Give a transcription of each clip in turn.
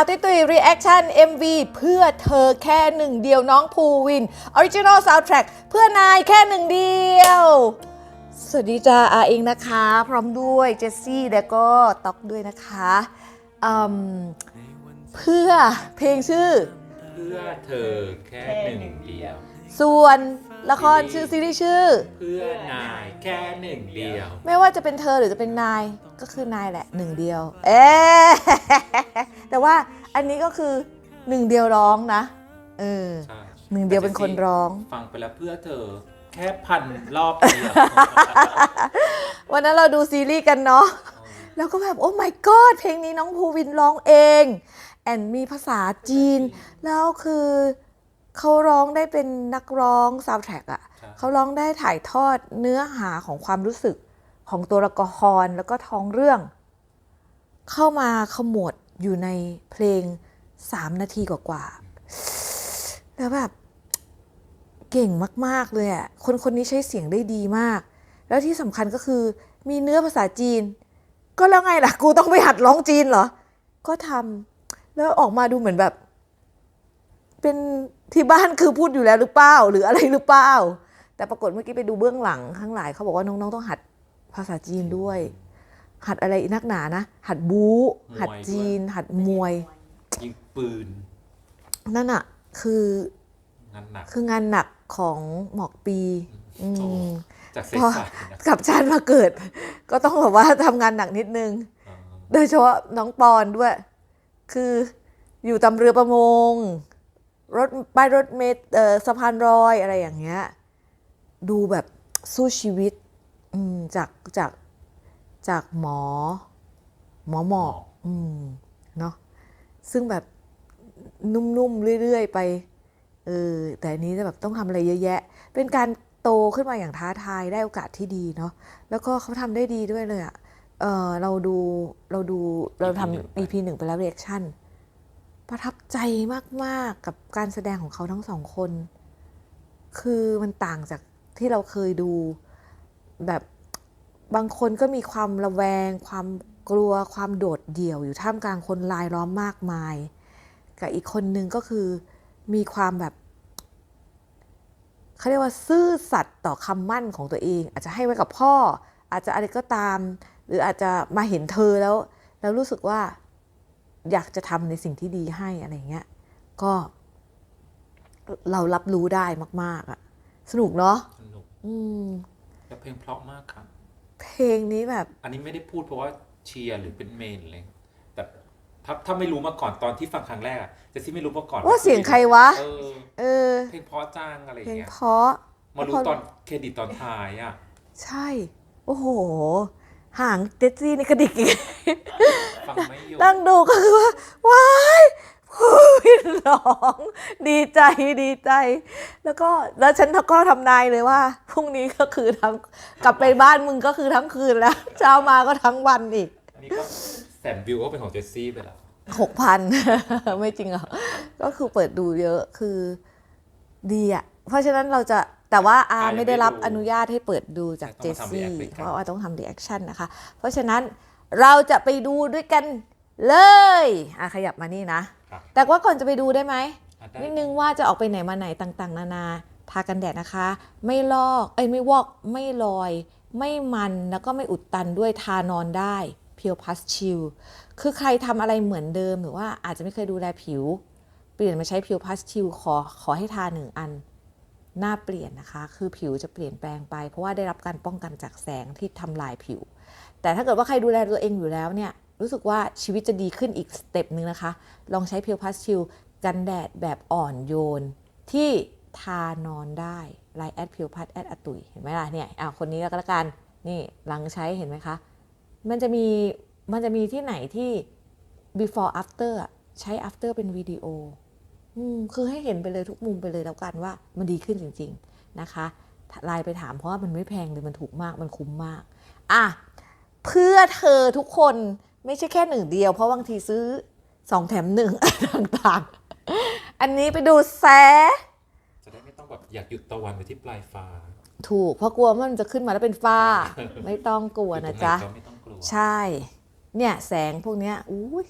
เอาติตุยรีแอคชั่น MV เพื่อเธอแค่หนึ่งเดียวน้องภูวินออริจินอลซาวด์แทร็กเพื่อนายแค่หนึ่งเดียว สวัสดีจ้าอาเองนะคะ พร้อมด้วยเจสซี่แล้วก็ต็อกด้วยนะคะอืมเพื่อเพลงชื่อ เพื่อเธอแค่หนึ่งเดียว ส่วน ละครชื่อซีรีส์ชื่อ เพื่อนายแค่หนึ่งเดียว ไม่ว่าจะเป็นเธอหรือจะเป็นนายก็คือนายแหละหนึ่งเดียว เอ๊ะ แต่ว่าอันนี้ก็คือหนึ่งเดียวร้องนะเออใช่หนึ่งเดียวเป็นคนร้อง ฟังไปแล้วเพื่อเธอแค่พันรอบเดียว วันนั้นเราดูซีรีส์กันเนาะแล้วก็แบบโอ้ my god เพลงนี้น้องภูวินร้องเอง แอนมีภาษาจีน แล้วคือ เขาร้องได้เป็นนักร้องซาวด์แทร็กอะใช่เขาร้องได้ถ่ายทอดเนื้อหาของความรู้สึกของตัวละครแล้วก็ท้องเรื่อง เข้ามาขมวดอยู่ในเพลง3นาทีกว่าๆแล้วแบบเก่งมากๆเลยอะ่ะคนคนนี้ใช้เสียงได้ดีมาก แล้วที่สำคัญก็คือมีเนื้อภาษาจีน ก็แล้วไงล่ะ กูต้องไปหัดร้องจีนเหรอ ก็ทำแล้วออกมาดูเหมือนแบบ เป็น ที่บ้านคือพูดอยู่แล้วหรือเปล่าหรืออะไรหรือเปล่า แต่ปรากฏเมื่อกี้ไปดูเบื้องหลังข้างหลายเขาบอกว่าน้องๆต้องหัดภาษาจีนด้วย หัดอะไรอีกนักหนานะ หัดบู๊หัดจีน หัดมวย ยิงปืน นั่นอะคืองานหนักคืองานหนักของหมอกปีอืโอ้มจากเซพอสายนะกับชาติมาเกิด ก็ต้องแบบว่าทำงานหนักนิดนึงเออโดยเฉพาะน้องปอนด้วย คืออยู่ตำเรือประมง รถป้ายรถเมล์เอ่อสะพานรอยอะไรอย่างเงี้ยดูแบบสู้ชีวิตอืมจากจากจากหมอ หมอหมอกอืมเนาะซึ่งแบบนุ่มๆเรื่อยๆไปเออแต่อันนี้จะแบบต้องทำอะไรเยอะแยะ เป็นการโตขึ้นมาอย่างท้าทายได้โอกาสที่ดีเนาะแล้วก็เขาทำได้ดีด้วยเลยอะ่ะเออเราดูเราดูเราทำ EP หนึ่งไปแล้ว reaction ประทับใจมากๆกับการแสดงของเขาทั้งสองคน คือมันต่างจากที่เราเคยดูแบบบางคนก็มีความระแวง ความกลัวความโดดเดี่ยวอยู่ท่ามกลางคนรายล้อมมากมาย กับอีกคนนึงก็คือมีความแบบเขาเรียกว่าซื่อสัตย์ต่อคำมั่นของตัวเอง อาจจะให้ไว้กับพ่อ อาจจะอะไรก็ตาม หรืออาจจะมาเห็นเธอแล้ว แล้วรู้สึกว่า อยากจะทำในสิ่งที่ดีให้อะไรเงี้ยก็เรารับรู้ได้มาก ๆอะสนุกเนาะสนุกอืมแล้วเพลงเพราะมากครับ เพลงนี้แบบ อันนี้ไม่ได้พูดเพราะว่าเชียร์หรือเป็นเมนเลยแต่ถ้าถ้าไม่รู้มาก่อนตอนที่ฟังครั้งแรกอะเจสซี่ไม่รู้มาก่อนว่าเสียงใครวะ เออเออ เพลงเพราะจ้างอะไรอเพลย่างงเงี้ยเพราะ มารู้ตอนเครดิตตอนท้ายอะใช่ โอ้โหห่างเจสซี่ในกระดิกอีก ฟังไม่อยู่นั่งดูก็คือว่าว้ายผู้วินร้อง ดีใจดีใจ แล้วก็แล้วฉันก็ทำนายเลยว่าพรุ่งนี้ก็คือทั้งกลับไปบ้านมึงก็คือทั้งคืนแล้ว เช้ามาก็ทั้งวันอีก อันนี้ก็แสนวิวก็เป็นของเจสซี่ไปแล้วหกพันไม่จริงเหรอก็คือเปิดดูเยอะคือดีอะ เพราะฉะนั้นเราจะแต่ว่าอาอ่ายังไม่ได้รับไม่ดูอนุญาตให้เปิดดูจากต้เจองสมาทำซี่ react ด้วยกันเพราะว่าต้องทำรีแอคชั่นนะคะ เพราะฉะนั้น เราจะไปดูด้วยกันเลยอะขยับมานี่นะครับแต่ว่าก่อนจะไปดูได้ไหมอะได้นิดนึงว่าจะออกไปไหนมาไหนต่างๆ นานา ทากันแดดนะคะ ไม่ลอกเอ้ยไม่วอกไม่ลอย ไม่มันแล้วก็ไม่อุดตันด้วยทานอนได้เพียวพัสชิลคือใครทำอะไรเหมือนเดิมหรือว่าอาจจะไม่เคยดูแลผิว เปลี่ยนมาใช้เพียวพัสชิลขอขอให้ทาหนึ่งอันหน้าเปลี่ยนนะคะ คือผิวจะเปลี่ยนแปลงไป เพราะว่าได้รับการป้องกันจากแสงที่ทำลายผิว แต่ถ้าเกิดว่าใครดูแลตัวเองอยู่แล้วเนี่ยรู้สึกว่าชีวิตจะดีขึ้นอีกสเต็ปหนึ่งนะคะ ลองใช้เพียวพัสชิลกันแดดแบบอ่อนโยน ที่ทานอนได้ไลน์แอดเพียวพัสแอดอตุยเห็นไหมล่ะเนี่ยอ่าคนนี้ก็แล้วกันนี่หลังใช้เห็นไหมคะ มันจะมีมันจะมีที่ไหนที่ before after อะใช้ after เป็นวิดีโออืมคือให้เห็นไปเลยทุกมุมไปเลยแล้วกันว่ามันดีขึ้นจริง ๆ นะคะไลน์ไปถามเพราะว่ามันไม่แพงเลยมันถูกมากมันคุ้มมาก อะ เพื่อเธอทุกคนไม่ใช่แค่หนึ่งเดียว เพราะบางทีซื้อสองแถมหนึ่ง ต่างๆ อันนี้ไปดูแซจะได้ไม่ต้องแบบอยากหยุดตะวันไปที่ปลายฟ้าถูกเพราะกลัวว่ามันจะขึ้นมาแล้วเป็นฟ้า ไม่ต้องกลัวนะจ๊ะใช่ เนี่ยแสงพวกเนี้ยอุ้ย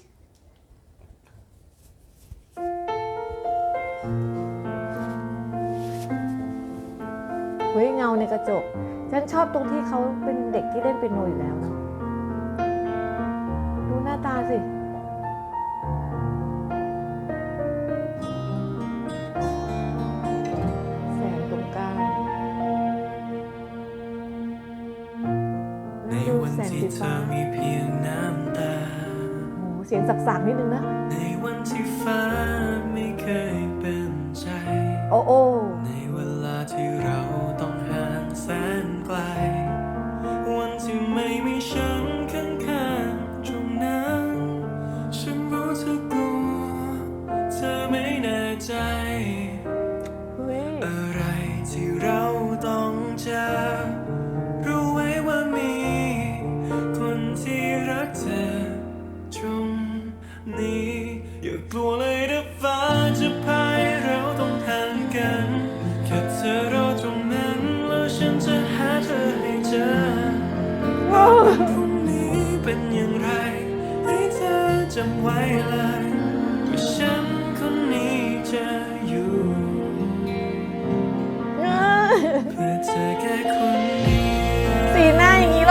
เฮ้ยเงาในกระจก ฉันชอบตรงที่เขาเป็นเด็กที่เล่นเป็นโนอยู่แล้วเนาะ น้าตาสิ แสงตรงกลางในดูวันแสงที่สีเธฟ้าอมีเพียงน้ำตา โอ้โหเสียงสักๆนิดนึงนะ ในวันที่ฟ้าไม่เคยเป็นใจ โอ้โอ้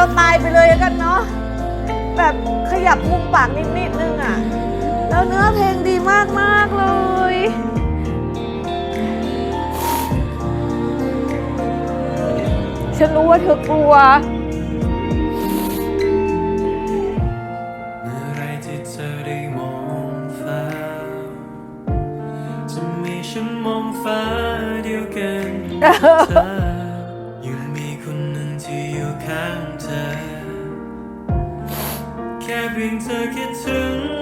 เราตายไปเลยแล้วกันเนาะแบบขยับมุมปากนิดนิดๆนึงอะ่ะแล้วเนื้อเพลงดีมากมากๆเลย ฉันรู้ว่าเธอกลัวเมื่อไรที่เธอได้มองฟ้าจะมีฉันมองฟ้าเดียวกันกับเธอยังมีคนหนึ่งที่อยู่ข้าง เธอแค่เพียงเธอคิดถึง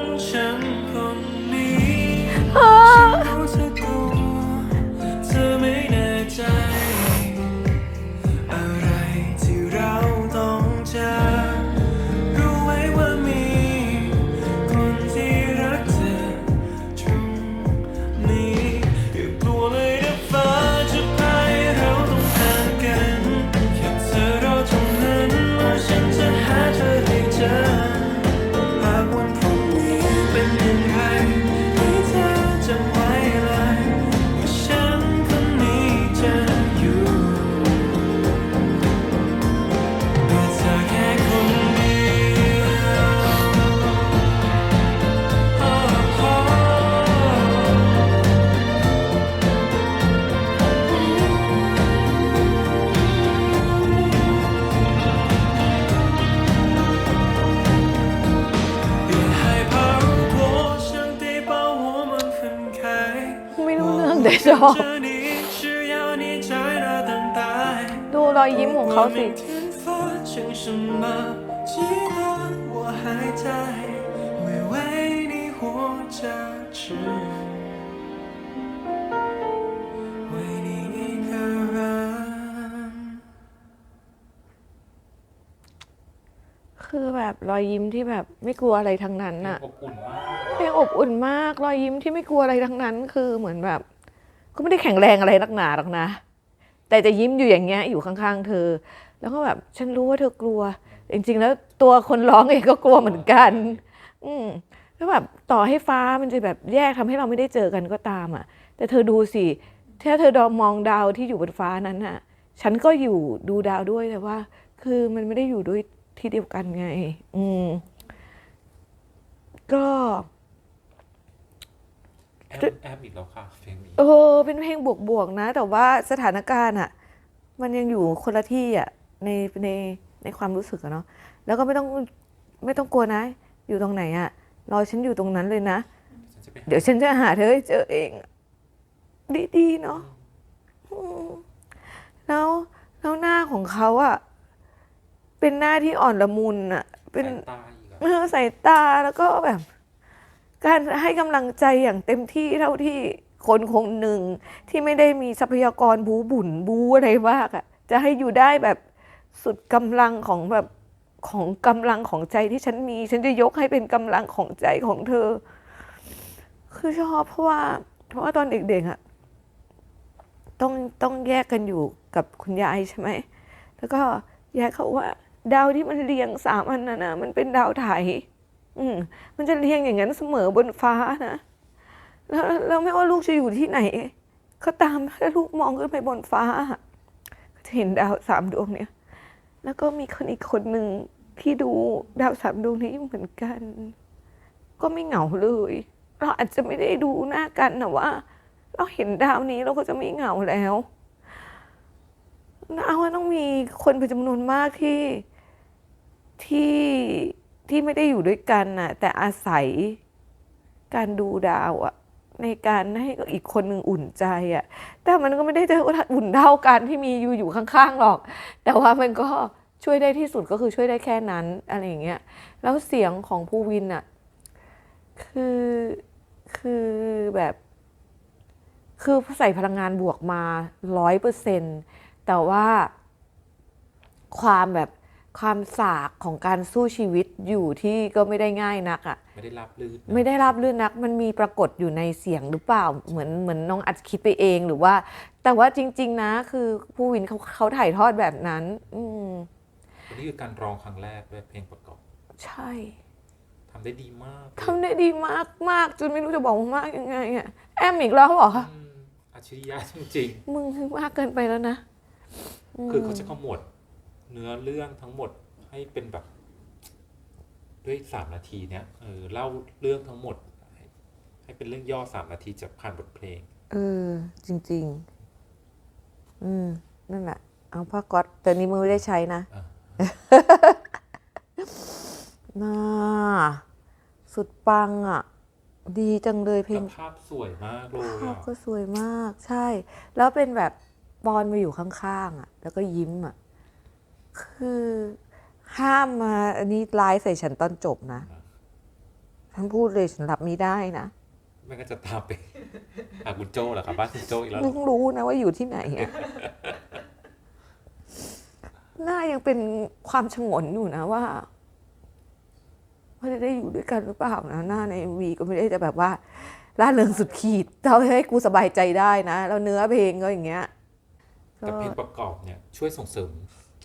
ชอบ ดูรอยยิ้มของเขาสิ คือแบบรอยยิ้มที่แบบไม่กลัวอะไรทั้งนั้นอะ อบอุ่นเพลงอบอุ่นมากรอยยิ้มที่ไม่กลัวอะไรทั้งนั้น คือเหมือนแบบ ก็ไม่ได้แข็งแรงอะไรนักหนาหรอกนะ แต่จะยิ้มอยู่อย่างเงี้ยอยู่ข้างๆ เธอ แล้วก็แบบฉันรู้ว่าเธอกลัว จริง ๆ แล้วตัวคนร้องเองก็กลัวเหมือนกัน อืมแล้วแบบต่อให้ฟ้ามันจะแบบแยกทำให้เราไม่ได้เจอกันก็ตามอะ แต่เธอดูสิถ้าเธอดอมองดาวที่อยู่บนฟ้านั้นน่ะ ฉันก็อยู่ดูดาวด้วยแต่ว่า คือมันไม่ได้อยู่ด้วยที่เดียวกันไง อืมก็ แอปแอปอีกแล้วค่ะเพลงนี้เออเป็นเพลงบวกๆนะ แต่ว่าสถานการณ์อะมันยังอยู่คนละที่อะในในในความรู้สึกอะเนาะแล้วก็ไม่ต้องไม่ต้องกลัวนะ อยู่ตรงไหนอะรอฉันอยู่ตรงนั้นเลยนะ ฉันจะไปหาเดี๋ยวฉันจะหาเธอให้เจอเองอะดีๆเนาะอืมแล้วแล้วหน้าของเขาอะเป็นหน้าที่อ่อนละมุนอะเป็นสายตาอีกอะเออสายตาแล้วก็แบบ การให้กำลังใจอย่างเต็มที่เท่าที่คนคนหนึ่งที่ไม่ได้มีทรัพยากรบูบุ่นบูอะไรมากอะ่ะจะให้อยู่ได้แบบสุดกำลังของแบบของกำลังของใจที่ฉันมี ฉันจะยกให้เป็นกำลังของใจของเธอ คือชอบเพราะว่าเพราะว่าตอนเด็กๆอะ่ะต้องต้องแยกกันอยู่กับคุณยายใช่ไหม แล้วก็ยายเขาว่า ดาวที่มันเรียงสามอันน่ะนะมันเป็นดาวไถ อืมมันจะเรียงอย่างนั้นเสมอบนฟ้านะแล้วแล้วไม่ว่าลูกจะอยู่ที่ไหน ก็ตามถ้าลูกมองขึ้นไปบนฟ้าจะเห็นดาวสามดวงเนี่ย แล้วก็มีคนอีกคนหนึ่งที่ดูดาวสามดวงนี้เหมือนกัน ก็ไม่เหงาเลย เราอาจจะไม่ได้ดูหน้ากันนะว่า เราเห็นดาวนี้เราก็จะไม่เหงาแล้วนาว่าต้องมีคนเป็นจำนวนมากที่ที่ ที่ไม่ได้อยู่ด้วยกันน่ะ แต่อาศัยการดูดาวอะในการให้อีกคนหนึ่งอุ่นใจอะแต่มันก็ไม่ได้จะอุ่นเท่ากันที่มีอยู่อยู่ข้างๆหรอก แต่ว่ามันก็ช่วยได้ที่สุดก็คือช่วยได้แค่นั้นอะไรอย่างเงี้ยแล้วเสียงของภูวินอะคือคือแบบ คือใส่พลังงานบวกมาร้อยเปอร์เซ็นแต่ว่าความแบบ ความสากของการสู้ชีวิตอยู่ที่ก็ไม่ได้ง่ายนักอะ่ะไม่ได้รับลื่นนะไม่ได้รับลื่นนัก มันมีปรากฏอยู่ในเสียงหรือเปล่าเหมือนเหมือนน้องอัดคิดไปเองหรือว่า แต่ว่าจริง ๆ นะ คือผู้วินเขาเขาถ่ายทอดแบบนั้น อืมอันนี้คือการร้องครั้งแรกด้วยเพลงประกอบ ใช่ทำได้ดีมากเลยทำได้ดีมากมากจนไม่รู้จะบอกว่ามากยังไงอะแอมอีกแล้วเหรออืมอัจฉริยะจริงมึงมากเกินไปแล้วนะ ๆคือเขาจะขมวด เนื้อเรื่องทั้งหมดให้เป็นแบบ ด้วยสามนาทีเนี้ยเออเล่าเรื่องทั้งหมดให้ให้เป็นเรื่องย่อสามนาทีจากผ่านบทเพลง เออ จริง ๆ อืม นั่นแหละ เอาผ้าก๊อตแต่นี้มือไม่ได้ใช้นะอะน่าสุดปังอะ ดีจังเลยเพลแล้งวภาพสวยมากเลยภาพอะก็สวยมาก ใช่ แล้วเป็นแบบบอลมาอยู่ข้างๆอะ แล้วก็ยิ้มอะ คือห้ามมาอันนี้ไลฟ์ใส่ฉันตอนจบนะฉันพูดเลยฉันรับไม่ได้นะไม่ก็จะตามไปหาคุณโจ้เหรอครับบ้านคุณโจ้อีกแล้วเหรเพิ่องรู้นะว่าอยู่ที่ไหนอะ หน้ายังเป็นความฉงนอยู่นะว่าว่าจะได้อยู่ด้วยกันหรือเปล่านะหน้าในวีก็ไม่ได้จะแบบว่าล่าเริงสุดขีดเท่าให้กูสบายใจได้นะ แล้วเนื้อเพลงก็อย่างเงี้ย แต่เพลงประกอบเนี่ยช่วยส่งเสริม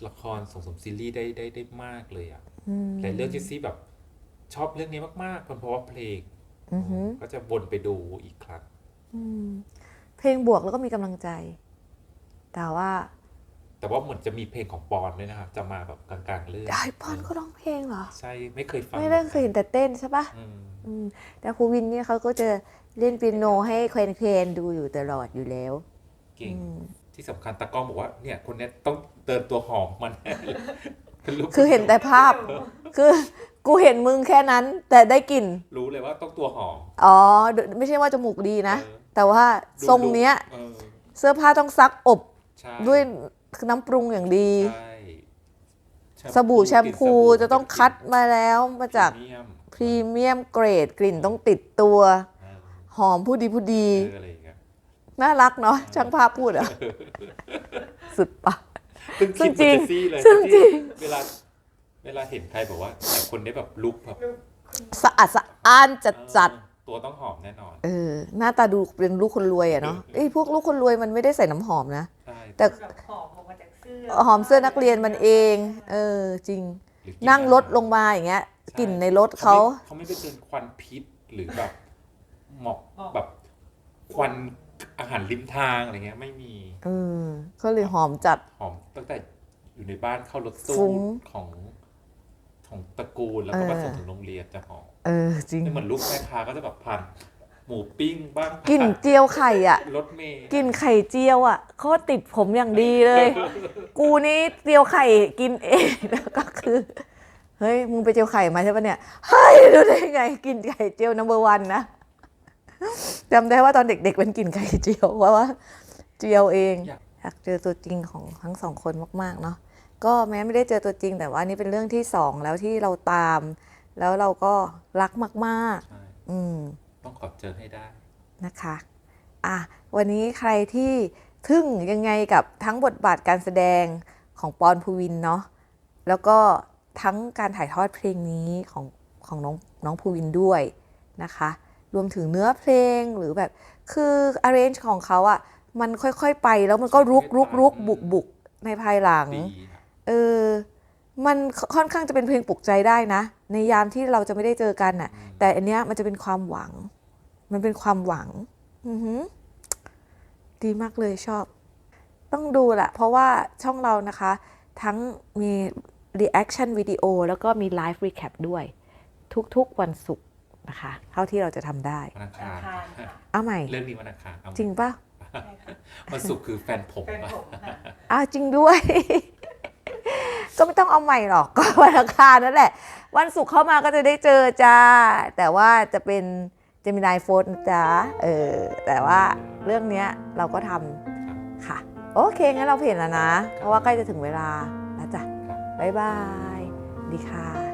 ละครส่งเสริมซีรีส์ได้ได้ได้มากเลยอะแต่เรื่องที่ซี่แบบชอบเรื่องนี้มากๆเพราะว่าเพลงอือหือก็จะวนไปดูอีกครั้งเพลงบวกแล้วก็มีกำลังใจ แต่ว่า แต่ว่าเหมือนจะมีเพลงของปอนด้วยนะครับจะมาแบบกลางๆเรื่องได้ปอนก็ร้องเพลงเหรอ ใช่ไม่เคยฟัง ไม่ได้เคยเห็นแต่เต้นใช่ปะอืมอืมแต่ครูวินเนี่ยเขาก็จะเล่นเปียโนให้เควนเคนดูอยู่ตลอดอยู่แล้ว เก่ง ที่สำคัญตากล้องบอกว่าเนี่ยคนเนี้ยต้องเติมตัวหอมมันแน่เลยเป็นลูกคือเห็นแต่ภาพ คือกูเห็นมึงแค่นั้น แต่ได้กลิ่น รู้เลยว่าต้องตัวหอม อ๋อ ไม่ใช่ว่าจมูกดีนะเออแต่ว่าดูทรงเนี้ยเออเสื้อผ้าต้องซักอบใช่ด้วยน้ำปรุงอย่างดีใช่แชมพูสบู่แชมพูกลิ่นสบู่จะต้องคัดมาแล้วมาจากพรีเมียมพรีเมียมเกรดกลิ่นต้องติดตัวเออหอมผู้ดีผู้ดี น่ารักเนาะช่างภาพพูดอะสุดปะซึ่งซึ่คิงดจริงเหมือนเจสซี่เลยซึ่งจริงเวลาเวลาเห็นใครบอกว่าแต่คนนี้แบบลุกแบบสะอาดสะอ้านจัดจัดเออตัวต้องหอมแน่นอน เออ หน้าตาดูเป็นลูกคนรวยอะเนาะไอ้ยพวกลูกคนรวยมันไม่ได้ใส่น้ำหอมนะใช่แต่แบบหอมออกมาจากเสื้อหอมเสื้อนักเรียนมันเอง เออ จริงหรือกินั่งรถอาหาลงมาอย่างเงี้ยใช่กลิ่นในรถเขาไม่เขาไม่ไปเจอควันพิษหรือแบบหมอกแบบควัน อาหารริมทางอะไรเงี้ยไม่มีเออก็เลยหอมจัดหอมตั้งแต่อยู่ในบ้านเข้ารถฟุ้ตู้งของของตระกูลแล้วก็เออมาส่งถึงโรงเรียนจะหอมเออจริงไม่เหมือนลูกแม่ค้าก็จะแบบผ่านหมูปิ้งบ้างกลิ่นเจียวไข่อะรถเมย์กลิ่นไข่เจียวอะเขาติดผมอย่างดีเลย กูนี่เจียวไข่กินเองแล้วก็คือเฮ้ยมึงไปเจียวไข่มาใช่ปะเนี่ยเฮ้ยรู้ได้ไงกินไข่เจียวนัมเบอร์วันนะ จำได้ว่าตอนเด็กๆเป็นกลิ่นไข่เจียวเพราะว่าเจียวเองอยากเจอตัวจริงของทั้งสองคนมากๆเนาะก็แม้ไม่ได้เจอตัวจริง แต่ว่านี่เป็นเรื่องที่สองแล้วที่เราตาม แล้วเราก็รักมากใช่ๆอืมต้องขอเจอให้ได้นะคะอะวันนี้ใครที่ทึ่งยังไงกับทั้งบทบาทการแสดงของปอนภูวินเนาะแล้วก็ทั้งการถ่ายทอดเพลงนี้ของของน้องน้องภูวินด้วยนะคะ รวมถึงเนื้อเพลงหรือแบบคือ arrange ของเขาอะ่ะมันค่อยๆไปแล้วมันก็รุกรุกรุกบุกบุกในภายหลังดีครับเออ มันค่อนข้างจะเป็นเพลงปลุกใจได้นะ ในยามที่เราจะไม่ได้เจอกันน่ะ แต่อันเนี้ยมันจะเป็นความหวัง มันเป็นความหวัง อือหือดีมากเลยชอบโต้องดูแหละเพราะว่าช่องเรานะคะ ทั้งมี reaction วิดีโอแล้วก็มี live recap ด้วย ทุกๆวันศุกร์ นะคะเท่าที่เราจะทำได้ วันอังธนาคารคารค่ะเอาใหม่ เรื่องนี้วันอังคารเอาจริงปะใช่ค่ะวันศุกร์คือแฟนผมเป็นอะผมค่ะอ้าวจริงด้วย ก็ไม่ต้องเอาใหม่หรอก ก็วันอังคารนั่นแหละ วันศุกร์เข้ามาก็จะได้เจอจ้า แต่ว่าจะเป็นเจมินายโฟนจ้าเออแต่ว่าเรื่องเนี้ยเราก็ทำค่ะ โอเค งั้นเราเห็นแล้วนะ เพราะว่าใกล้จะถึงเวลาแล้วจ้ะบ๊ายบาย ดีค่ะ